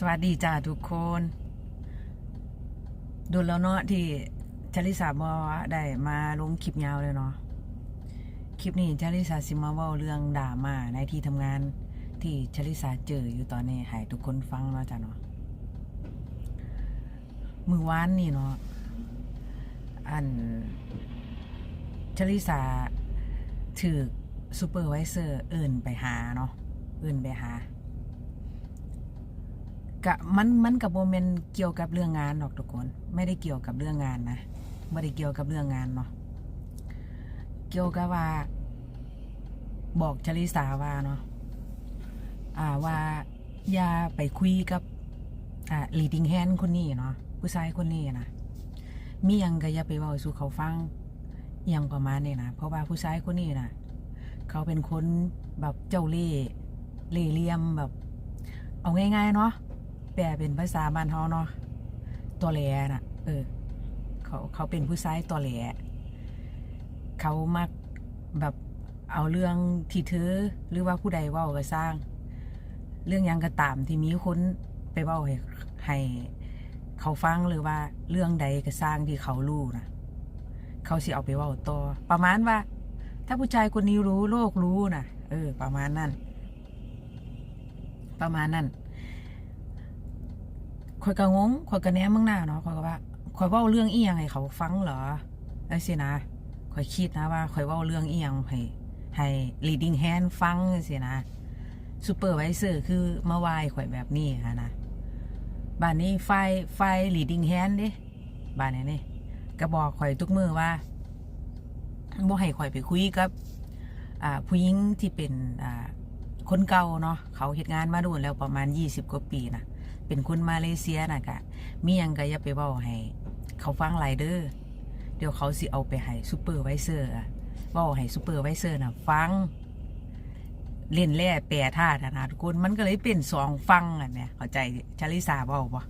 สวัสดีจ้าทุกคนดูแล้วเนาะที่ชลิสาบอได้มาลงคลิปยาวเลยเนาะคลิปนี้ชลิสาซิมาเว่าเรื่องด่ามาในที่ทำงานที่ชลิสาเจออยู่ตอนนี้ให้ทุกคนฟังเนาะจ้าเนาะมือวานนี่เนาะอันชลิสาถือซูเปอร์ไวเซอร์เอื่นไปหาเนาะเอื่นไปหา กะมันมันกับโมเมนเกี่ยวกับเรื่องงานหรอกทุกคน ไม่ได้เกี่ยวกับเรื่องงานนะไม่ได้เกี่ยวกับเรื่องงานเนาะเกี่ยวกับว่า บอกชลิสาว่าเนาะอ่าว่าอย่าไปคุยกับอ่า leading hand คนนี้เนาะผู้ชายคนนี้นะมียังก็อย่าไปเว้าสู่เขาฟังอหยังประมาณนี้นะเพราะว่าผู้ชายคนนี้นะเขาเป็นคนแบบเจ้าเล่ห์เล่เหลี่ยมแบบ เอาง่ายๆเนาะ ปลเป็นภาษาบ้านเฮาเนาะตัวแหลน่ะ เออ เขาเขาเป็นผู้ชายตัวแหลเขามักแบบเอาเรื่องที่เธอหรือว่าผู้ใดว้าก็สร้าง เรื่องยังก็ตามที่มีคนไปเว้าให้ให้เขาฟังหรือว่าเรื่องใดก็สร้างที่เขารู้นะเขาสิเอาไปเว้าต่อประมาณว่า ถ้าผู้ชายคนนี้รู้โลกรู้นะเออ ประมาณนั้นประมาณนั้น อยก็งงข่อยก็แหนมมึงหน้าเนาะข่อยก็ว่าข่อยว้าเรื่องอีหยังให้เขาฟังเหรอไอ้สินะข่อยคิดนะว่าข่อยว้าเรื่องอีหยังให้ให้ leading hand ฟังสินะซูเปอร์ไวเซอร์คือมาวายข่อยแบบนี้ฮะนะบ้านนี้ไฟไฟ leading hand เด้บ้านนี้นี่ก็บอกข่อยทุกมือว่าบ่ให้ข่อยไปคุยกับผู้หญิงที่เป็นคนเก่าเนาะเขาเฮ็ดงานมาดูแล้วประมาณ20กว่าปีนะ เป็นคนมาเลเซียนะกะมียังก็อย่าไปเว้าให้ เขาฟังหลายเด้อเดี๋ยวเขาสิเอาไปให้ซูเปอร์ไวเซอร์อะเว้าให้ซูเปอร์ไวเซอร์น่ะฟัง เล่นแร่แปรธาตุนะทุกคนมันก็เลยเป็นสองฟังอะเนี่ยเข้าใจชาลิสาเว้าบ่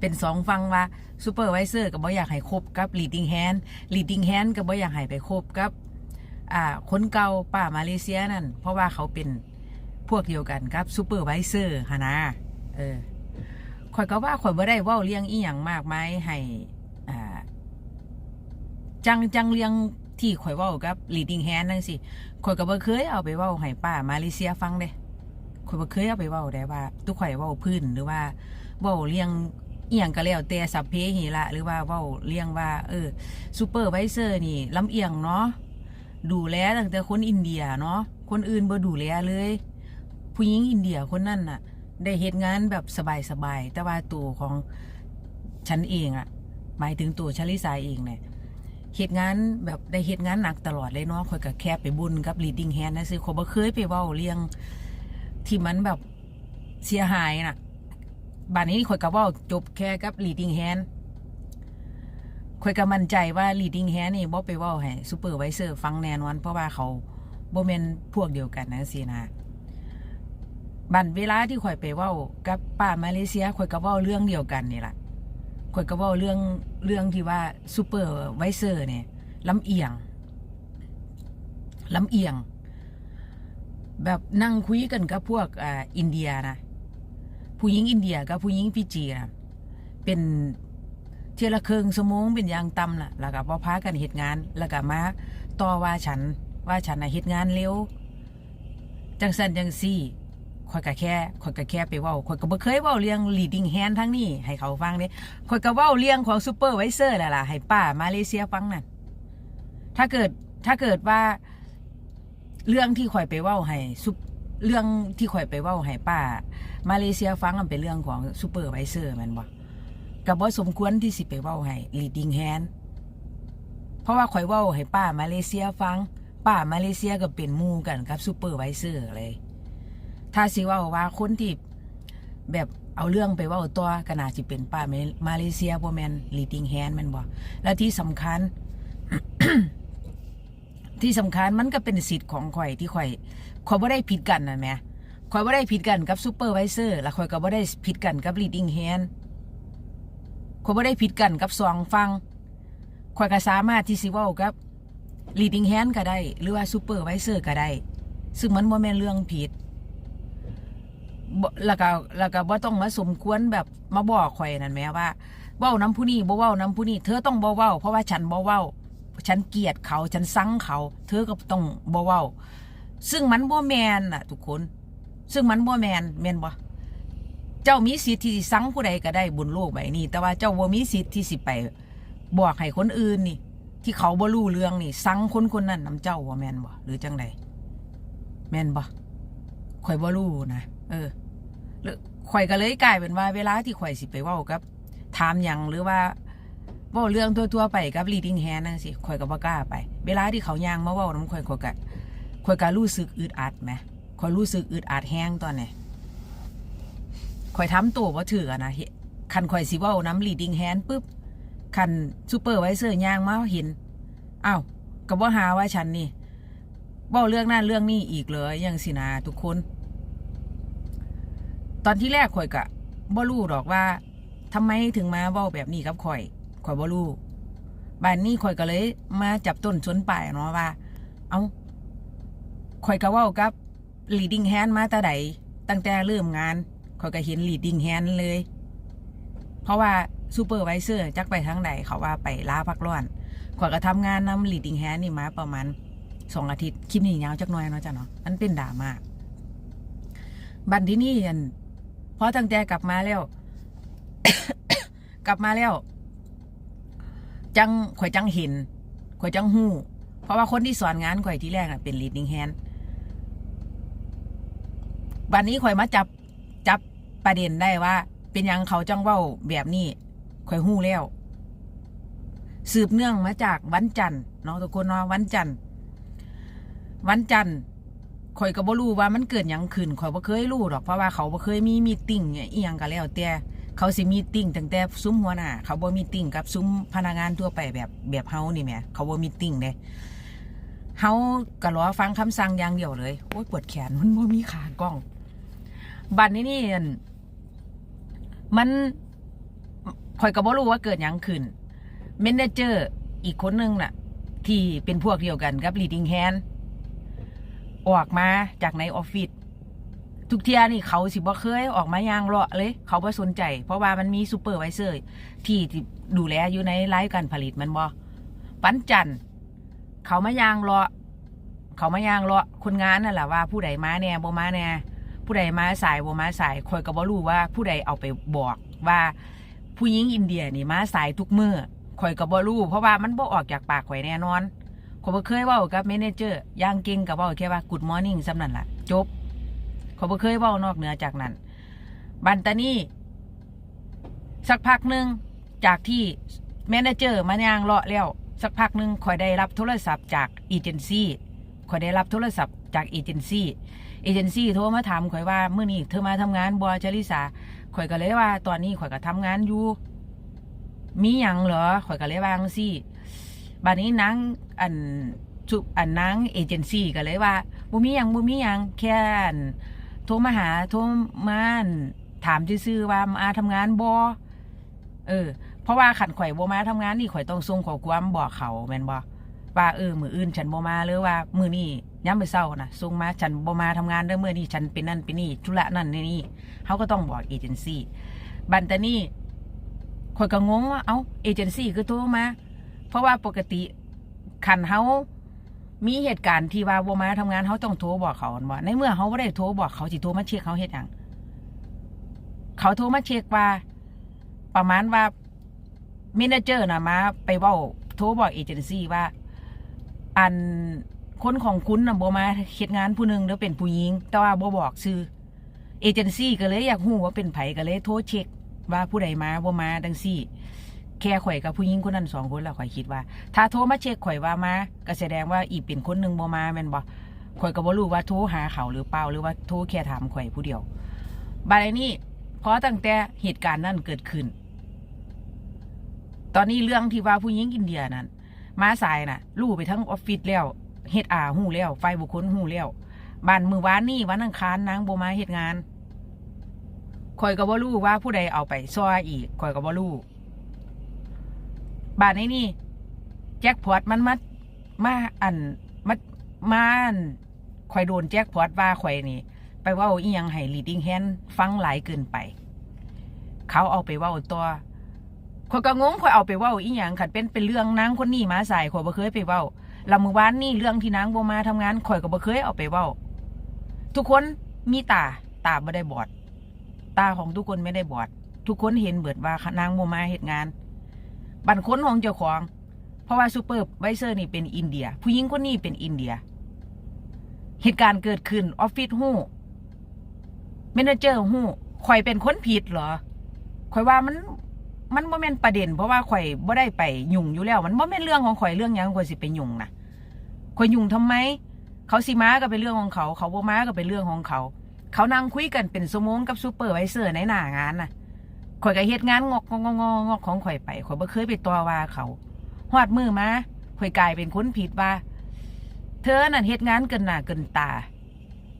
เป็นสองฟังว่าซูเปอร์ไวเซอร์ก็บ่อยากให้คบกับ leading hand leading hand ก็บ่อยากให้ไปคบกับอ่าคนเก่าป้ามาเลเซียนั่นเพราะว่าเขาเป็นพวกเดียวกันครับซูเปอร์ไวเซอร์ฮะนะเออ ข่อยก็ว่าข่อยบ่ได้ว้าเลี้ยงอีหยังมากมายให้อ่าจังจังเลี้ยงที่ข่อยว้ากับ leading hand นั่นสิข่อยก็บ่เคยเอาไปว้าให้ป้ามาเลเซียฟังเด้ข่อยบ่เคยเอาไปว้าได้ว่าทุกข่อยว้าพื้นหรือว่าว้าเลี้ยงอียงก็แล้วแต่สัพเพเหระหรือว่าเว้าเลี้ยงว่า เออซูเปอร์ไวเซอร์นี่ลำเอียงเนาะดูแลตั้งแต่คนอินเดียเนาะคนอื่นบ่ดูแลเลย ผู้หญิงอินเดียคนนั้นน่ะ ได้เหตุงานแบบสบายๆ แต่ว่าตัวของฉันเองอะหมายถึงตัวชลิสาเองเนี่ยเหตุงานแบบได้เหตุงานหนักตลอดเลยเนาะคอยกับแค่ไปบุญกับ leading hand นะซื้อเขาบ่เคยไปเว้าเรื่องที่มันแบบเสียหายน่ะบานนี้คอยกับว่าจบแค่กับ leading hand คอยกับมั่นใจว่า leading hand นี่บ่ไปเว้าให้ซูเปอร์ไวเซอร์ฟังแน่นอนเพราะว่าเขาบ่แม่นพวกเดียวกันนะสินะ บันเวลาที่ข่อยไปเว้า กับป้ามาเลเซียข่อยก็เว้าเรื่องเดียวกันนี่แหละข่อยก็เว้าเรื่องเรื่องที่ว่าซูเปอร์ไวเซอร์เนี่ยลำเอียงลำเอียง แบบนั่งคุยกันกับพวกอ่าอินเดียนะผู้หญิงอินเดียกับผู้หญิงฟิจีนะเป็นเทียละเคิงสมงเป็นยางตำล่ะ แล้วก็พอพากันเหตุงาน แล้วก็มาต่อว่าฉันว่าฉันน่ะเหตุงานเร็วจังสันจังซี่ ข่อยก็แค่ข่อยก็แค่ไปเว้าข่อยก็บ่เคยเว้าเรื่อง leading hand ทั้งนี้ให้เขาฟังเด้ข่อยก็เว้าเรื่องของ supervisor แหละล่ะให้ป้ามาเลเซียฟังนั่นถ้าเกิดถ้าเกิดว่า เรื่องที่ข่อยไปเว้าให้ซุปเรื่องที่ข่อยไปเว้าให้ป้า มาเลเซียฟังมันเป็นเรื่องของ supervisor แม่นบ่ก็บ่สมควรที่สิไปเว้าให้ leading hand เพราะว่าข่อยเว้าให้ป้ามาเลเซียฟังป้ามาเลเซียก็เป็นมู่กันกับซูเปอร์ไวเซอร์เลย ถ้าสิว่าว่าคนที่แบบเอาเรื่องไปว่าตัวก็น่าสิเป็นป้ามาเลเซียบ่แมน leading hand ม่นบ่และที่สำคัญ ที่สำคัญมันก็เป็นสิทธิ์ของข่อยที่ข่อยข่อยบ่ได้ผิดกันนะแหมข่อยบ่ได้ผิดกันกับซูเปอร์ไวเซอร์แล้วข่อยก็บ่ได้ผิดกันกับ leading hand ข่อยบ่ได้ผิดกันกับสองฟังข่อยก็สามารถที่สิว้ากับ leading hand ก็ได้ หรือว่า supervisor ก็ได้ ซึ่งมันบ่แม่นเรื่องผิด บ่แล้วก็แล้วก็บ่ต้องมาสมควรแบบมาบอกข่อยนั่นแหมว่าเว้าน้ำผู้นี้บ่เว้าน้ำผู้นี้เธอต้องบ่เว้า เพราะว่าฉันบ่เว้า ฉันเกลียดเขาฉันซังเขา เธอก็ต้องบ่เว้า ซึ่งมันบ่แมนน่ะ ทุกคน ซึ่งมันบ่แมนแมนบ่เจ้ามีสิทธิ์ที่สิซังผู้ใดก็ได้บนโลกใบนี้ แต่ว่าเจ้าบ่มีสิทธิ์ที่สิไป บอกให้คนอื่นนี่ ที่เขาบ่รู้เรื่องนี่ซังคนคนนั้นนํเจ้าว่าแมนบ่หรือจังใดแมนบ่ข่อยบ่รู้นะเออ ข่อยก็เลยกลายเป็นว่าเวลาที่ข่อยสิไปว้ากับถามยังหรือว่าว้าเรื่องทั่วๆไปกับ leading hand นั่นสิข่อยก็บ่กล้าไป เวลาที่เขาย่างมาว้าน้ำข่อยข่อยก็ข่อยก็รู้สึกอึดอัดแหมข่อยรู้สึกอึดอัดแฮงตอนนี้ข่อยทำตัวบ่าถือนะคันข่อยสิว้าน้ำ leading hand ปึ๊บคันซูเปอร์ไวเซอร์ย่างมาเห็นอ้าวก็บ่หาว่าฉันนี่เว้าเรื่องนั้นเรื่องนี้อีกเลยจังสินะทุกคน ตอนที่แรกข่อยก็บ่รู้ดอกว่าทำไมถึงมาเว้าแบบนี้กับข่อยข่อยบ่รู้บ้านนี้ข่อยก็เลย มาจับต้นชนปลายเนาะว่า เอาข่อยก็เว้ากับ leading hand มาแต่ใดตั้งแต่เริ่มงานข่อยก็เห็น leading hand เลย เพราะว่าซูเปอร์ไวเซอร์จักไปทางใดเขาว่าไปลาพักร้อนข่อยก็ทำงานนำ leading hand นี่มาประมาณสองอาทิตย์คลิปนี้ยาวจักหน่อยเนาะจ้ะเนาะมันเป็นดราม่าบันที่นี่อัน อตั้งแต่กลับมาแล้ว กลับมาแล้ว จังข่อยจังเห็นข่อยจังหู้ เพราะว่าคนที่สอนงานข่อยที่แรกน่ะเป็น leading hand บันนี้ข่อยมาจับจับประเด็นได้ว่า เป็นยังเขาจังเว้าแบบนี้ข่อยหู้แล้ว สืบเนื่องมาจากวันจันทร์เนาะทุกคนเนาะวันจันทร์วันจันทร์ ข่อยก็บ่รู้ว่ามันเกิดหยังขึ้นข่อยบ่เคยรู้ดอกเพราะว่าเขาบ่เคยมีมีตติ้งอีหยังก็แล้วแต่เขาสิมีตติ้งตั้งแต่ซุ้มหัวหน้าเขาบ่มีตติ้งกับซุ้มพนักงานทั่วไปแบบแบบเฮานี่แหมเขาบ่มีตติ้งเด้เฮาก็รอฟังคำสั่งอย่างเดียวเลยโอ้ยปวดแขนมันบ่มีขากล้อง บัดนี้นี่มันข่อยก็บ่รู้ว่าเกิดหยังขึ้นเมนเจอร์อีกคนนึงน่ะ ที่เป็นพวกเดียวกันกับ leading hand ออกมาจากในออฟฟิศทุกเที่ยนี่เขาสิบ่เคยออกมายางเลาะเลย เขาบ่สนใจ เพราะว่ามันมีซูเปอร์ไวเซอร์ที่ดูแลอยู่ในไลฟ์การผลิตมันบ่ปันจันเขามายางเลาะเขามายางเลาะคนงานนั่นแหละว่าผู้ใดมาแน่บ่มาแน่ผู้ใดมาสายบ่มาสายคอยก็บ่รู้ว่าผู้ใดเอาไปบอกว่าผู้หญิงอินเดียนี่มาสายทุกมือ้อคอยก็บ่รู้เพราะว่ามันบ่ออกจากปากข่อยแน่นอน ขอยบ่เคยเว้ากับเมเนเจอร์อย่างเก่งกับเว้าแค่ว่า good morning สำนั่นล่ะ จบขอยบ่เคยเว้านอกเหนือจากนั้น บันตานี่สักพักหนึ่งจากที่แมเนเจอร์มาย่างเลาะแล้วสักพักหนึ่งข่อยได้รับโทรศัพท์จากเอเจนซี่ข่อยได้รับโทรศัพท์จากเอเจนซี่เอเจนซี่โทรมาถามข่อยว่าเมื่อนี้เธอมาทำงานบ่จาริสาข่อยก็เลยว่า ตอนนี้ข่อยก็ทำงานอยู่มีหยังเหรอข่อยก็เลยว่าจั่งซี่ บัดนี้นางอันจุอันนางเอเจนซี่ก็เลยว่าบ่มียังบ่มียังแค่อันโทรมาหาโทรมาถามซื่อว่ามาทำงานบ่เออ เพราะว่าขันข่อยบมาทำงานนี่ข่อยต้องส่งขอความบอกเขาแมนบ่ว่าเออมืออื่นฉันบมาหรือว่ามือนี้ยามมื้อเช้านะส่งมาฉันบมาทำงานเด้อมือนี้ฉันเป็นนั่นเป็นนี่ธุระนั่นนี่เขาก็ต้องบอกเอเจนซี่บัดแต่นี้ข่อยก็งงว่าเอ้าเอเจนซี่คือโทรมา เพราะว่าปกติคันเฮามีเหตุการณ์ที่ว่าบ่มาทำงานเฮาต้องโทรบอกเขาบ่ในเมื่อเฮาบ่ได้โทรบอกเขาสิโทรมาเช็คเขาเฮ็ดหยังเขาโทรมาเช็คว่า ประมาณว่ามเนเจอร์นะมาไปว้าโทรบอกเอเจนซี่ว่า อันคนของคุณน่ะบ่มาเฮ็ดงานผู้หนึ่งเด้อเป็นผู้หญิง แต่ว่าโบบอกชื่อเอเจนซี่ก็เลยอยากฮู้ว่าเป็นไผก็เลยโทรเช็คว่าผู้ใดมาโบมาดังซี่ แค่ข่อยกับผู้หญิงคนนั้นสองคนแล้วข่อยคิดว่า ถ้าโทรมาเช็คข่อยว่ามาก็แสดงว่าอีเป็นคนหนึ่งบ่มาแม่นบ่ข่อยก็บ่รู้ว่าโทรหาเขาหรือเปล่าหรือว่าโทรแค่ถามข่อยผู้เดียวบายนี้พอตั้งแต่เหตุการณ์นั้นเกิดขึ้น ตอนนี้เรื่องที่ว่าผู้หญิงอินเดียนั้นมาสายน่ะรู้ไปทั้งออฟฟิศแล้วเฮ็ดอาหู้แล้ว ไฟบุคคลหู้แล้วบ้านมือวานนี่วันอังคารนางบมาเฮ็ดงานข่อยก็บ่รู้ว่าผู้ใดเอาไปซ้อยอีกข่อยก็บ่รู้ บาทนี้นี่แจ็คพอตมันมามาอันมามาอันข่อยโดนแจ็คพอตว่าข่อยนี่ ไปว้าอียังให้ leading hand ฟังหลายเกินไป เขาเอาไปว้าตัวข่อยก็งงข่อยเอาไปว้าอียังคันเป็นเป็นเรื่องนางคนนี้มาใส่ข่อยบ่เคยไปว้าแล้วมื้อวานนี่เรื่องที่นางบ่มาทำงานข่อยก็บ่เคยเอาไปว้าทุกคนมีตาตาบ่ได้บอด ตาของทุกคนไม่ได้บอด ทุกคนเห็นเบิดว่านางบ่มาเฮ็ดงาน บันค้นของเจ้าของ เพราะว่าซูเปอร์ไวเซอร์นี่เป็นอินเดีย ผู้หญิงคนนี้เป็นอินเดีย เหตุการณ์เกิดขึ้นออฟฟิศหู้เมนเจอร์หู้ข่อยเป็นคนผิดเหรอข่อยว่ามันมันบ่แม่นประเด็น เพราะว่าข่อยบ่ได้ไปยุ่งอยู่แล้ว มันบ่แม่นเรื่องของข่อยเรื่องยังข่อยสิไปยุ่งนะข่อยยุ่งทำไม เขาสิมาก็เป็นเรื่องของเขา เขาบ่มาก็เป็นเรื่องของเขา เขานั่งคุยกันเป็นชั่วโมงกับซูเปอร์ไวเซอร์ในหน้างานน่ะ ข่อยก็เฮ็ดงานงอกงอกงอกงอกของข่อยไปข่อยบ่เคยไปต่อว่าเขาฮอดมือมาข่อยกลายเป็นคนผิดว่า เธอนั่นเฮ็ดงานเกินหน้าเกินตา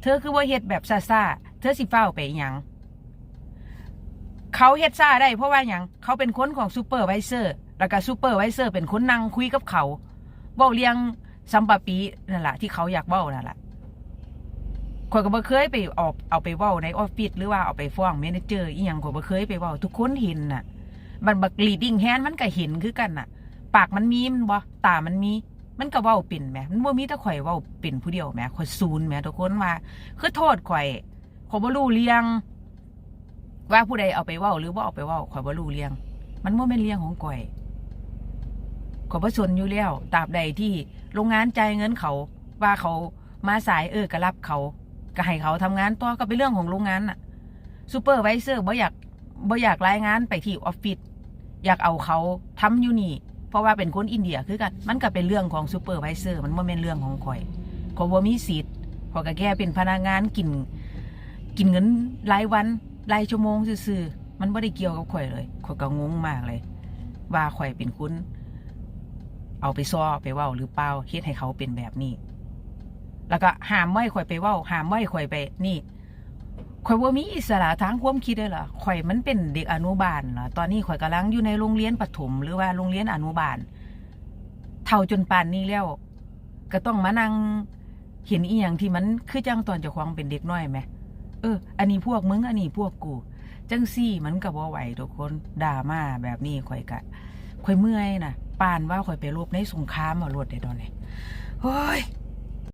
เธอคือว่าเฮ็ดแบบซ่าเธอสิเฝ้าวไปหยังเขาเฮ็ดซ่าได้เพราะว่าหยังเขาเป็นคนของซูเปอร์ไวเซอร์ แล้วก็ซูเปอร์ไวเซอร์เป็นคนนั่งคุยกับเขาเว้าเรียงซัมปาปีนั่นแหละที่เขาอยากเว้านั่นแหละ ข่อยก็บ่เคยไปออกเอาไปเว้าในออฟฟิศหรือว่าเอาไปฟ้องเมนเจอร์อีหยังข่อยบ่เคยไปเว้าทุกคนเห็นน่ะ มันบักลีดิ้งแฮนมันก็เห็นคือกันน่ะ ปากมันมีมันบ่ตามันมี มันก็เว้าเป็นแหมมันบ่มีแต่ข่อยเว้าเป็นผู้เดียวแหมข่อยซูนแหมทุกคนว่า คือโทษข่อยข่อยบ่รู้เรื่องว่าผู้ใดเอาไปเว้าหรือบ่าเอาไปเว้าข่อยบ่รู้เรื่องมันบ่แม่นเรื่องของข่อยข่อยบ่สนอยู่แล้วตราบใดที่โรงงานจ่ายเงินเขาว่าเขามาสายเออก็รับเขา ก็ให้เขาทำงานต่อก็เป็นเรื่องของโรงงานน่ะซูเปอร์ไวเซอร์บ่อยากบ่อยากรายงานไปที่ออฟฟิศอยากเอาเขาทำอยู่นี่ เพราะว่าเป็นคนอินเดียคือกัน มันก็เป็นเรื่องของซูเปอร์ไวเซอร์มันบ่แม่นเรื่องของข่อยข่อยบ่มีสิทธิ์ข่อยก็แค่เป็นพนักงานกิน กินเงินรายวันรายชั่วโมงซื่อๆมันบ่ได้เกี่ยวกับข่อยเลยข่อยก็งงมากเลย ว่าข่อยเป็นคุณเอาไปซ้อไปว้าหรือเปล่าเฮ็ดให้เขาเป็นแบบนี้ แล้วก็ห้ามไม่ข่อยไปเว้าห้ามไม่ข่อยไปนี่ข่อยว่ามีอิสระทางความคิดเลยเหรอข่อยมันเป็นเด็กอนุบาลเหรอตอนนี้ข่อยกำลังอยู่ในโรงเรียนประถม หรือว่าโรงเรียนอนุบาล เท่าจนป่านนี้แล้ว ก็ต้องมานั่งเห็นอีหยังที่มันคือจังตอนเจ้าของเป็นเด็กน้อยไหมเออ อันนี้พวกมึง อันนี้พวกกู จังซี่มันก็บ่ไหวทุกคนด่ามาแบบนี้ข่อยกะข่อยเมื่อยนะป่านว่าข่อยไปรบในสงครามมารวดได้ดอนเลยโอ้ย